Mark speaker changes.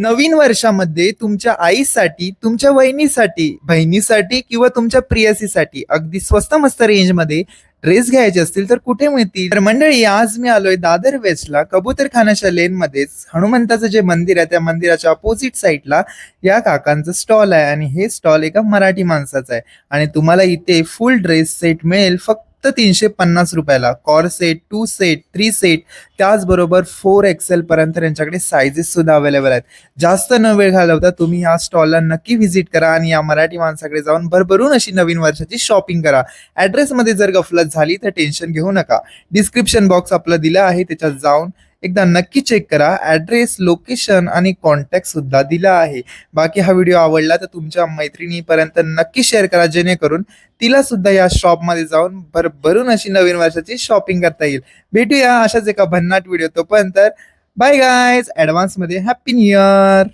Speaker 1: नवीन वर्षामध्ये तुमच्या आईसाठी तुमच्या वहिनीसाठी बहिणीसाठी किंवा तुमच्या प्रियसीसाठी अगदी स्वस्त मस्त रेंजमध्ये ड्रेस घ्यायचे असतील तर कुठे मिळतील? तर मंडळी आज मी आलोय दादर वेस्टला कबूतरखानाच्या लेन मध्येच हनुमंताचं जे मंदिर आहे त्या मंदिराच्या अपोजिट साईडला या काकांचं स्टॉल आहे आणि हे स्टॉल एका मराठी माणसाचं आहे. आणि तुम्हाला इथे फुल ड्रेस सेट मिळेल फक्त फक्त तीनशे पन्नास रुपयाला. कॉर set two set three set त्याचबरोबर फोर एक्सेल पर्यंत यांच्याकडे सायझेस सुद्धा अवेलेबल आहेत. जास्त न वेळ घालवता तुम्ही या स्टॉलला नक्की व्हिजिट करा आणि या मराठी माणसाकडे जाऊन भरभरून अशी नवीन वर्षाची शॉपिंग करा. ॲड्रेसमध्ये जर गफलत झाली तर टेन्शन घेऊ नका. डिस्क्रिप्शन बॉक्स आपला दिला आहे त्याच्यात जाऊन एकदा नक्की चेक करा. ॲड्रेस लोकेशन आणि कॉन्टॅक्ट सुद्धा दिला आहे. बाकी हा व्हिडिओ आवडला तर तुमच्या मैत्रिणीपर्यंत नक्की शेअर करा जेणेकरून तिला सुद्धा या शॉपमध्ये जाऊन भरभरून अशी नवीन वर्षाची शॉपिंग करता येईल. भेटूया अशाच एका भन्नाट व्हिडिओ तोपर्यंत. बाय गायज ॲडव्हान्समध्ये हॅपी न्यू इयर